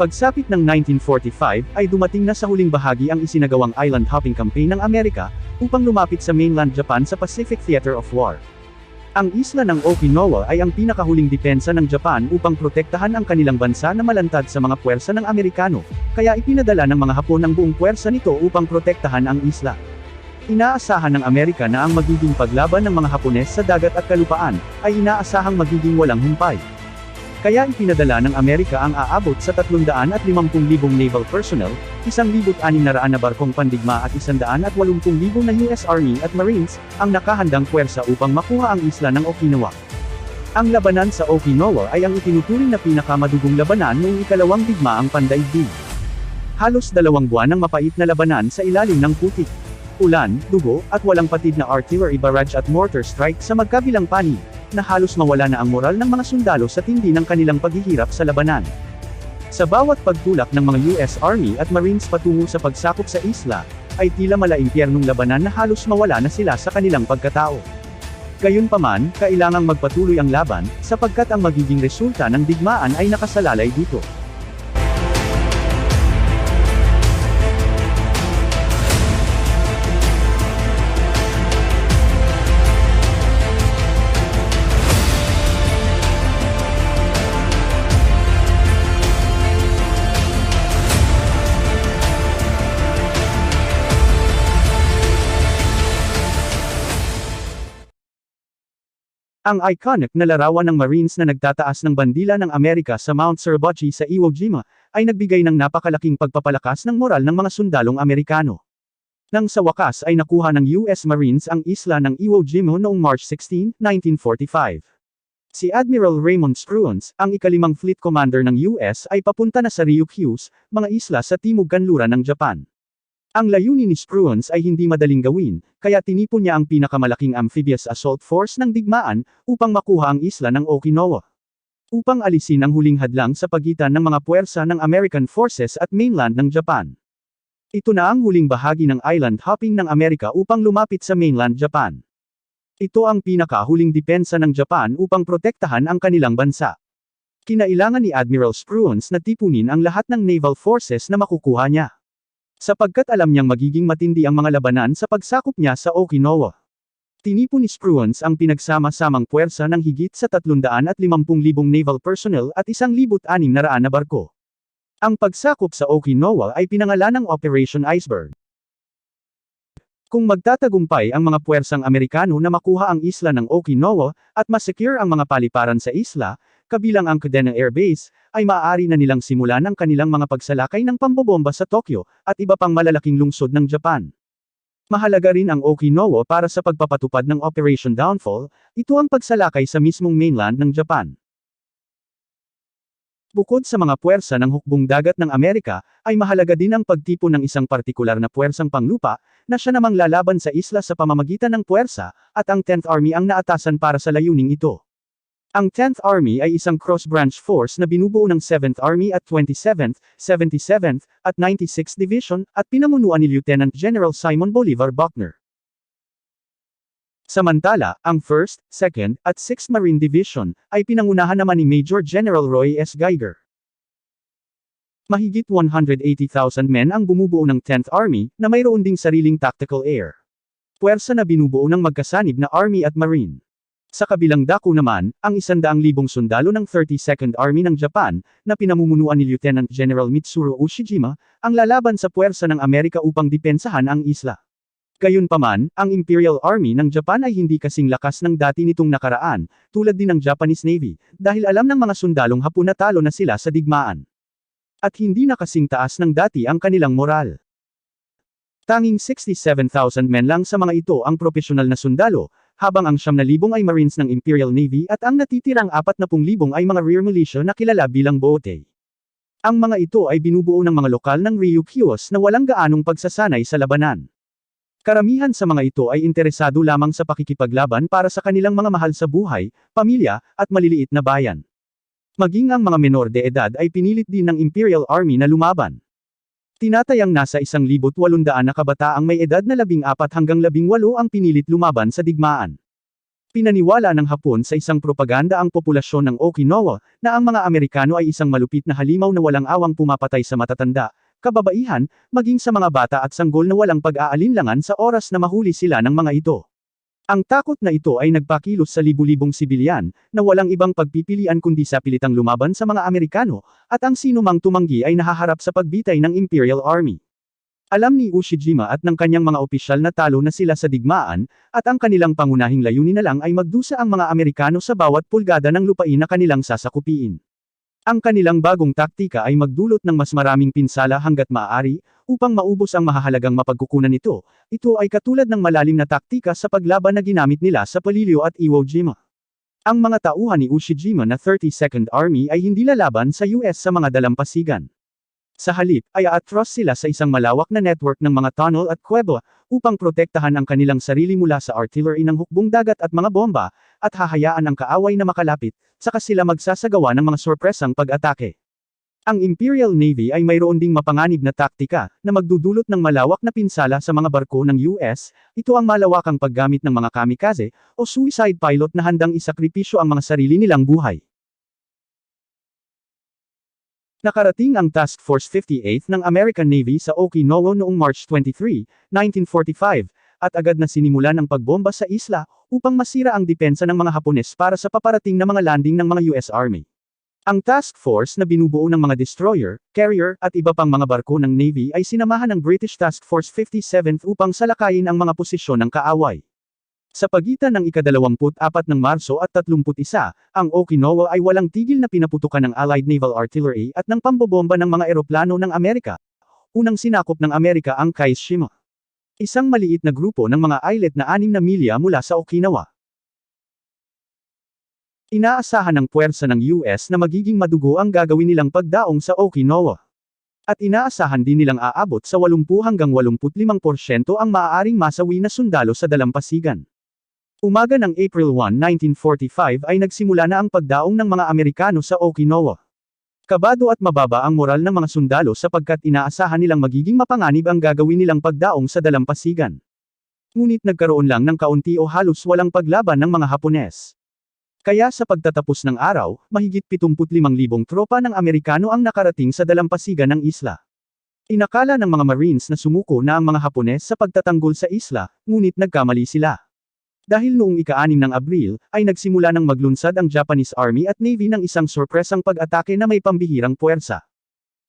Pagsapit ng 1945, ay dumating na sa huling bahagi ang isinagawang island hopping campaign ng Amerika, upang lumapit sa mainland Japan sa Pacific Theater of War. Ang isla ng Okinawa ay ang pinakahuling depensa ng Japan upang protektahan ang kanilang bansa na malantad sa mga puwersa ng Amerikano, kaya ipinadala ng mga Hapon ang buong puwersa nito upang protektahan ang isla. Inaasahan ng Amerika na ang magiging paglaban ng mga Hapones sa dagat at kalupaan, ay inaasahang magiging walang humpay. Kaya ipinadala ng Amerika ang aabot sa 350,000 naval personnel, 1,600 na barkong pandigma at 180,000 na US Army at Marines, ang nakahandang puwersa upang makuha ang isla ng Okinawa. Ang labanan sa Okinawa ay ang itinuturing na pinakamadugong labanan noong ikalawang digmaang pandaigdig. Halos dalawang buwan ng mapait na labanan sa ilalim ng putik. Ulan, dugo, at walang patid na artillery barrage at mortar strike sa magkabilang panig, na halos mawala na ang moral ng mga sundalo sa tindi ng kanilang paghihirap sa labanan. Sa bawat pagtulak ng mga US Army at Marines patungo sa pagsakop sa isla, ay tila malaimpyernong labanan na halos mawala na sila sa kanilang pagkatao. Gayunpaman, kailangang magpatuloy ang laban, sapagkat ang magiging resulta ng digmaan ay nakasalalay dito. Ang iconic na larawan ng Marines na nagtataas ng bandila ng Amerika sa Mount Suribachi sa Iwo Jima, ay nagbigay ng napakalaking pagpapalakas ng moral ng mga sundalong Amerikano. Nang sa wakas ay nakuha ng US Marines ang isla ng Iwo Jima noong March 16, 1945. Si Admiral Raymond Spruance, ang ikalimang fleet commander ng US ay papunta na sa Ryukyus, mga isla sa timog kanluran ng Japan. Ang layunin ni Spruance ay hindi madaling gawin, kaya tinipon niya ang pinakamalaking amphibious assault force ng digmaan, upang makuha ang isla ng Okinawa. Upang alisin ang huling hadlang sa pagitan ng mga puwersa ng American forces at mainland ng Japan. Ito na ang huling bahagi ng island hopping ng Amerika upang lumapit sa mainland Japan. Ito ang pinakahuling depensa ng Japan upang protektahan ang kanilang bansa. Kinailangan ni Admiral Spruance na tipunin ang lahat ng naval forces na makukuha niya. Sapagkat alam niyang magiging matindi ang mga labanan sa pagsakop niya sa Okinawa. Tinipon ni Spruance ang pinagsama-samang puwersa ng higit sa 350,000 naval personnel at 1,600 na barko. Ang pagsakop sa Okinawa ay pinangalan ng Operation Iceberg. Kung magtatagumpay ang mga puwersang Amerikano na makuha ang isla ng Okinawa, at masecure ang mga paliparan sa isla, kabilang ang Kadena Air Base, ay maaari na nilang simulan ang kanilang mga pagsalakay ng pambobomba sa Tokyo, at iba pang malalaking lungsod ng Japan. Mahalaga rin ang Okinawa para sa pagpapatupad ng Operation Downfall, ito ang pagsalakay sa mismong mainland ng Japan. Bukod sa mga puwersa ng hukbong dagat ng Amerika, ay mahalaga din ang pagtipon ng isang partikular na puwersang panglupa, na siya namang lalaban sa isla sa pamamagitan ng puwersa, at ang 10th Army ang naatasan para sa layuning ito. Ang 10th Army ay isang cross-branch force na binubuo ng 7th Army at 27th, 77th, at 96th Division, at pinamunuan ni Lieutenant General Simon Bolivar Buckner. Samantala, ang 1st, 2nd, at 6th Marine Division, ay pinangunahan naman ni Major General Roy S. Geiger. Mahigit 180,000 men ang bumubuo ng 10th Army, na mayroon ding sariling tactical air. Puwersa na binubuo ng magkasanib na Army at Marine. Sa kabilang dako naman, ang 100,000 sundalo ng 32nd Army ng Japan, na pinamumunuan ni Lieutenant General Mitsuru Ushijima, ang lalaban sa puwersa ng Amerika upang depensahan ang isla. Gayunpaman, ang Imperial Army ng Japan ay hindi kasing lakas ng dati nitong nakaraan, tulad din ng Japanese Navy, dahil alam ng mga sundalong Hapon na talo na sila sa digmaan. At hindi na kasing taas ng dati ang kanilang moral. Tanging 67,000 men lang sa mga ito ang profesional na sundalo, habang ang 9,000 ay Marines ng Imperial Navy at ang natitirang 40,000 ay mga rear militia na kilala bilang bote. Ang mga ito ay binubuo ng mga lokal ng Ryukyus na walang gaanong pagsasanay sa labanan. Karamihan sa mga ito ay interesado lamang sa pakikipaglaban para sa kanilang mga mahal sa buhay, pamilya, at maliliit na bayan. Maging ang mga menor de edad ay pinilit din ng Imperial Army na lumaban. Tinatayang nasa 1,800 na kabataang may edad na 14 hanggang 18 ang pinilit lumaban sa digmaan. Pinaniwala ng Hapon sa isang propaganda ang populasyon ng Okinawa, na ang mga Amerikano ay isang malupit na halimaw na walang awang pumapatay sa matatanda, kababaihan, maging sa mga bata at sanggol na walang pag-aalinlangan sa oras na mahuli sila ng mga ito. Ang takot na ito ay nagpakilos sa libu-libong sibilyan, na walang ibang pagpipilian kundi sa pilitang lumaban sa mga Amerikano, at ang sino mang tumanggi ay nahaharap sa pagbitay ng Imperial Army. Alam ni Ushijima at ng kanyang mga opisyal na talo na sila sa digmaan, at ang kanilang pangunahing layunin na lang ay magdusa ang mga Amerikano sa bawat pulgada ng lupain na kanilang sasakupiin. Ang kanilang bagong taktika ay magdulot ng mas maraming pinsala hanggat maaari, upang maubos ang mahahalagang mapagkukunan nito. Ito ay katulad ng malalim na taktika sa paglaban na ginamit nila sa Palilio at Iwo Jima. Ang mga tauhan ni Ushijima na 32nd Army ay hindi lalaban sa US sa mga dalampasigan. Sa halip, ay aatros sila sa isang malawak na network ng mga tunnel at kuweba, upang protektahan ang kanilang sarili mula sa artillery ng hukbong dagat at mga bomba, at hahayaan ang kaaway na makalapit, saka sila magsasagawa ng mga sorpresang pag-atake. Ang Imperial Navy ay mayroon ding mapanganib na taktika, na magdudulot ng malawak na pinsala sa mga barko ng US, ito ang malawakang paggamit ng mga kamikaze, o suicide pilot na handang isakripisyo ang mga sarili nilang buhay. Nakarating ang Task Force 58 ng American Navy sa Okinawa noong March 23, 1945, at agad na sinimulan ang pagbomba sa isla, upang masira ang depensa ng mga Hapones para sa paparating na mga landing ng mga US Army. Ang task force na binubuo ng mga destroyer, carrier, at iba pang mga barko ng Navy ay sinamahan ng British Task Force 57 upang salakayin ang mga posisyon ng kaaway. Sa pagitan ng ika-24 ng Marso at 31, ang Okinawa ay walang tigil na pinaputukan ng Allied Naval Artillery at ng pambobomba ng mga eroplano ng Amerika. Unang sinakop ng Amerika ang Kaishima. Isang maliit na grupo ng mga islet na 6 na milya mula sa Okinawa. Inaasahan ng puwersa ng US na magiging madugo ang gagawin nilang pagdaong sa Okinawa. At inaasahan din nilang aabot sa 80 hanggang 85% ang maaaring masawi na sundalo sa dalampasigan. Umaga ng April 1, 1945 ay nagsimula na ang pagdaong ng mga Amerikano sa Okinawa. Kabado at mababa ang moral ng mga sundalo sapagkat inaasahan nilang magiging mapanganib ang gagawin nilang pagdaong sa dalampasigan. Ngunit nagkaroon lang ng kaunti o halos walang paglaban ng mga Hapones. Kaya sa pagtatapos ng araw, mahigit 75,000 tropa ng Amerikano ang nakarating sa dalampasigan ng isla. Inakala ng mga Marines na sumuko na ang mga Hapones sa pagtatanggol sa isla, ngunit nagkamali sila. Dahil noong ika-6 ng Abril, ay nagsimula ng maglunsad ang Japanese Army at Navy ng isang sorpresang pag-atake na may pambihirang puwersa.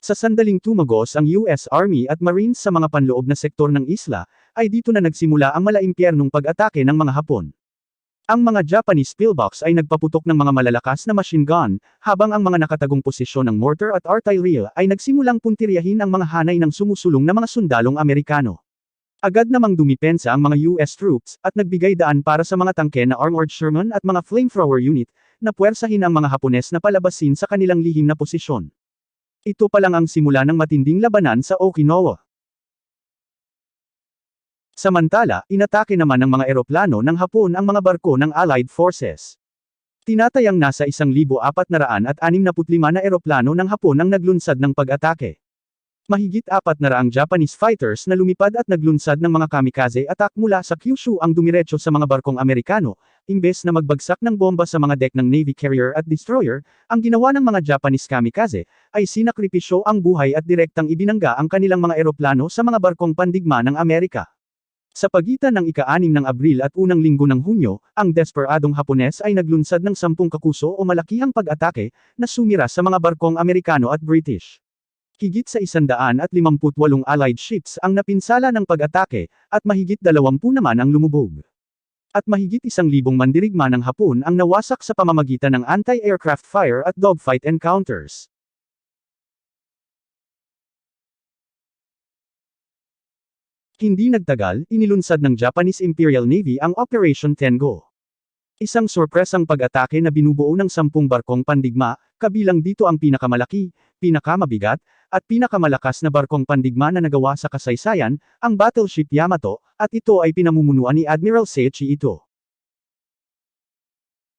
Sa sandaling tumagos ang US Army at Marines sa mga panloob na sektor ng isla, ay dito na nagsimula ang malaimpyernong pag-atake ng mga Hapon. Ang mga Japanese pillbox ay nagpaputok ng mga malalakas na machine gun, habang ang mga nakatagong posisyon ng mortar at artillery ay nagsimulang puntiryahin ang mga hanay ng sumusulong na mga sundalong Amerikano. Agad namang dumipensa ang mga US troops, at nagbigay daan para sa mga tangke na armored Sherman at mga flamethrower unit, na puwersahin ang mga Hapones na palabasin sa kanilang lihim na posisyon. Ito pa lang ang simula ng matinding labanan sa Okinawa. Samantala, inatake naman ng mga eroplano ng Hapon ang mga barko ng Allied Forces. Tinatayang nasa 1,465 na eroplano ng Hapon ang naglunsad ng pag-atake. Mahigit apat na raang Japanese fighters na lumipad at naglunsad ng mga kamikaze attack mula sa Kyushu ang dumiretso sa mga barkong Amerikano, imbes na magbagsak ng bomba sa mga deck ng Navy carrier at destroyer, ang ginawa ng mga Japanese kamikaze, ay sinakripisyo ang buhay at direktang ibinangga ang kanilang mga eroplano sa mga barkong pandigma ng Amerika. Sa pagitan ng ika-6 ng Abril at unang linggo ng Hunyo, ang desperadong Hapones ay naglunsad ng sampung kakuso o malakihang pag-atake, na sumira sa mga barkong Amerikano at British. Higit sa 158 Allied ships ang napinsala ng pag-atake, at mahigit 20 naman ang lumubog. At mahigit isang libong mandirigma ng Hapon ang nawasak sa pamamagitan ng anti-aircraft fire at dogfight encounters. Hindi nagtagal, inilunsad ng Japanese Imperial Navy ang Operation Tengo. Isang sorpresang pag-atake na binubuo ng sampung barkong pandigma, kabilang dito ang pinakamalaki, pinakamabigat, at pinakamalakas na barkong pandigma na nagawa sa kasaysayan, ang battleship Yamato, at ito ay pinamumunuan ni Admiral Seiichi Ito.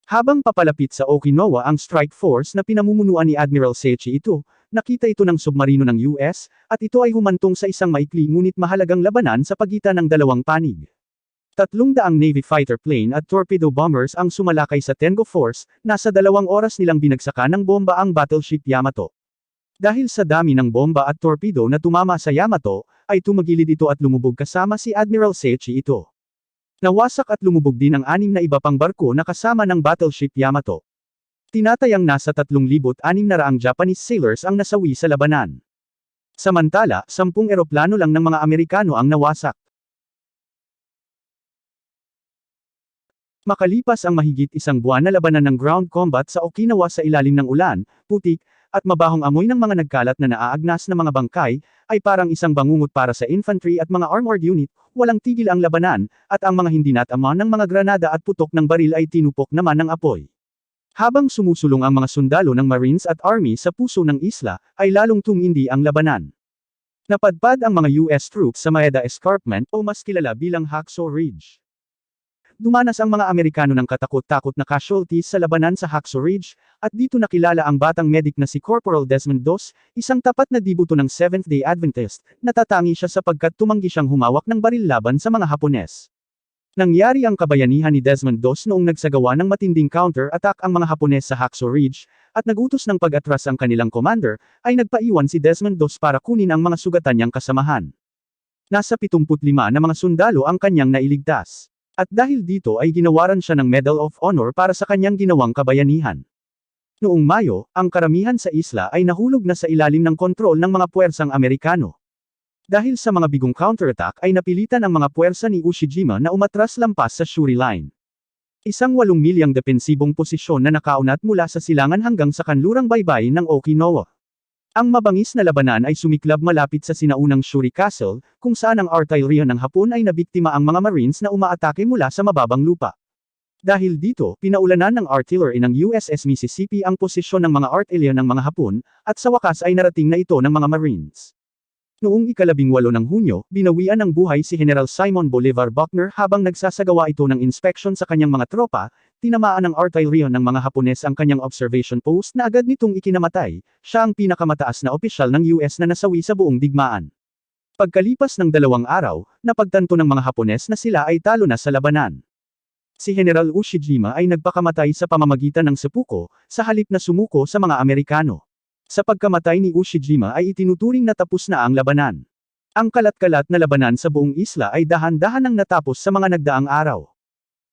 Habang papalapit sa Okinawa ang strike force na pinamumunuan ni Admiral Seiichi Ito, nakita ito ng submarino ng US, at ito ay humantong sa isang maikli ngunit mahalagang labanan sa pagitan ng dalawang panig. Tatlong daang Navy fighter plane at torpedo bombers ang sumalakay sa Tengo Force, nasa dalawang oras nilang binagsakan ng bomba ang battleship Yamato. Dahil sa dami ng bomba at torpedo na tumama sa Yamato, ay tumagilid ito at lumubog kasama si Admiral Seiichi Ito. Nawasak at lumubog din ang anim na iba pang barko na kasama ng battleship Yamato. Tinatayang nasa 3,600 Japanese sailors ang nasawi sa labanan. Samantala, sampung eroplano lang ng mga Amerikano ang nawasak. Makalipas ang mahigit isang buwan na labanan ng ground combat sa Okinawa sa ilalim ng ulan, putik, at mabahong amoy ng mga nagkalat na naaagnas na mga bangkay, ay parang isang bangungot para sa infantry at mga armored unit, walang tigil ang labanan, at ang mga hindi natama ng mga granada at putok ng baril ay tinupok naman ng apoy. Habang sumusulong ang mga sundalo ng Marines at Army sa puso ng isla, ay lalong tumindi ang labanan. Napadpad ang mga US troops sa Maeda Escarpment o mas kilala bilang Hacksaw Ridge. Dumanas ang mga Amerikano ng katakot-takot na casualties sa labanan sa Hacksaw Ridge, at dito nakilala ang batang medic na si Corporal Desmond Dos, isang tapat na dibuto ng Seventh-day Adventist, natatangi siya sapagkat tumanggi siyang humawak ng baril laban sa mga Hapones. Nangyari ang kabayanihan ni Desmond Dos noong nagsagawa ng matinding counter-attack ang mga Hapones sa Hacksaw Ridge, at nagutos ng pag-atras ang kanilang commander, ay nagpaiwan si Desmond Dos para kunin ang mga sugatan niyang kasamahan. Nasa 75 na mga sundalo ang kanyang nailigtas. At dahil dito ay ginawaran siya ng Medal of Honor para sa kanyang ginawang kabayanihan. Noong Mayo, ang karamihan sa isla ay nahulog na sa ilalim ng kontrol ng mga puwersang Amerikano. Dahil sa mga bigong counterattack ay napilitan ang mga puwersa ni Ushijima na umatras lampas sa Shuri Line. Isang walong milyang depensibong posisyon na nakaunat mula sa silangan hanggang sa kanlurang baybayin ng Okinawa. Ang mabangis na labanan ay sumiklab malapit sa sinaunang Shuri Castle, kung saan ang artillery ng Hapon ay nabiktima ang mga Marines na umaatake mula sa mababang lupa. Dahil dito, pinaulanan ng artillery ng USS Mississippi ang posisyon ng mga artillery ng mga Hapon, at sa wakas ay narating na ito ng mga Marines. Noong ikalabing walo ng Hunyo, binawian ng buhay si General Simon Bolivar Buckner habang nagsasagawa ito ng inspection sa kanyang mga tropa, tinamaan ng artillery ng mga Hapones ang kanyang observation post na agad nitong ikinamatay, siya ang pinakamataas na opisyal ng US na nasawi sa buong digmaan. Pagkalipas ng dalawang araw, napagtanto ng mga Hapones na sila ay talo na sa labanan. Si General Ushijima ay nagpakamatay sa pamamagitan ng sepuko, sa halip na sumuko sa mga Amerikano. Sa pagkamatay ni Ushijima ay itinuturing na tapos na ang labanan. Ang kalat-kalat na labanan sa buong isla ay dahan-dahan ang natapos sa mga nagdaang araw.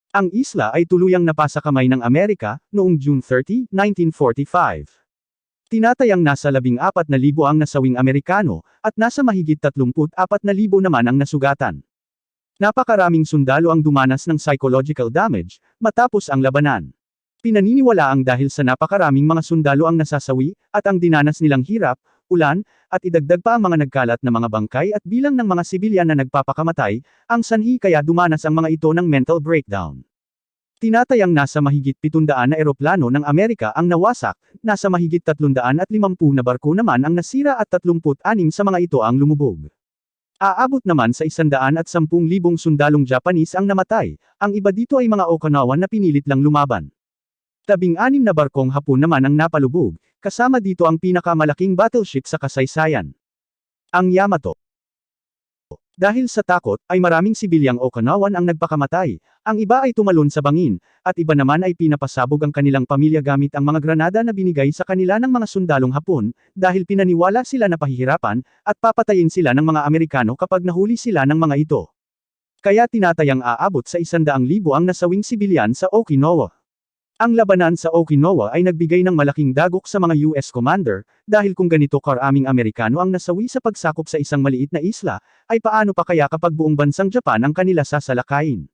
Ang isla ay tuluyang napasa kamay ng Amerika, noong June 30, 1945. Tinatayang nasa 14,000 ang nasawing Amerikano, at nasa mahigit 34,000 naman ang nasugatan. Napakaraming sundalo ang dumanas ng psychological damage, matapos ang labanan. Pinaniniwala ang dahil sa napakaraming mga sundalo ang nasasawi, at ang dinanas nilang hirap, ulan, at idagdag pa ang mga nagkalat na mga bangkay at bilang ng mga sibilyan na nagpapakamatay, ang sanhi kaya dumanas ang mga ito ng mental breakdown. Tinatayang nasa mahigit 700 na eroplano ng Amerika ang nawasak, nasa mahigit 350 na barko naman ang nasira at 36 sa mga ito ang lumubog. Aabot naman sa 110,000 sundalong Japanese ang namatay, ang iba dito ay mga Okinawan na pinilit lang lumaban. Tabing-anim na barkong hapon naman ang napalubog, kasama dito ang pinakamalaking battleship sa kasaysayan. Ang Yamato. Dahil sa takot, ay maraming sibilyang Okinawan ang nagpakamatay, ang iba ay tumalon sa bangin, at iba naman ay pinapasabog ang kanilang pamilya gamit ang mga granada na binigay sa kanila ng mga sundalong Hapon, dahil pinaniwala sila na pahihirapan, at papatayin sila ng mga Amerikano kapag nahuli sila ng mga ito. Kaya tinatayang aabot sa isandaang libo ang nasawing sibilyan sa Okinawa. Ang labanan sa Okinawa ay nagbigay ng malaking dagok sa mga US commander, dahil kung ganito karaming Amerikano ang nasawi sa pagsakop sa isang maliit na isla, ay paano pa kaya kapag buong bansang Japan ang kanila sasalakayin?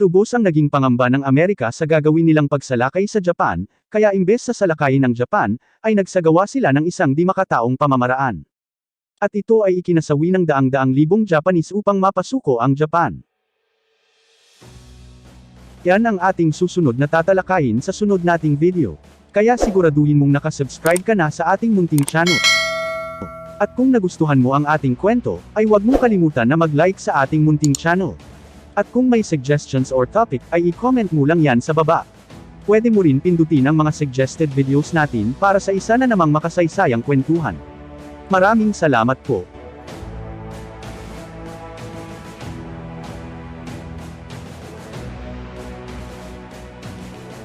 Tubos ang naging pangamba ng Amerika sa gagawin nilang pagsalakay sa Japan, kaya imbes sa salakayin ng Japan, ay nagsagawa sila ng isang di makataong pamamaraan. At ito ay ikinasawi ng daang-daang libong Japanese upang mapasuko ang Japan. Yan ang ating susunod na tatalakayin sa sunod nating video. Kaya siguraduhin mong nakasubscribe ka na sa ating munting channel. At kung nagustuhan mo ang ating kwento, ay huwag mong kalimutan na mag-like sa ating munting channel. At kung may suggestions or topic, ay i-comment mo lang yan sa baba. Pwede mo rin pindutin ang mga suggested videos natin para sa isa na namang makasaysayang kwentuhan. Maraming salamat po.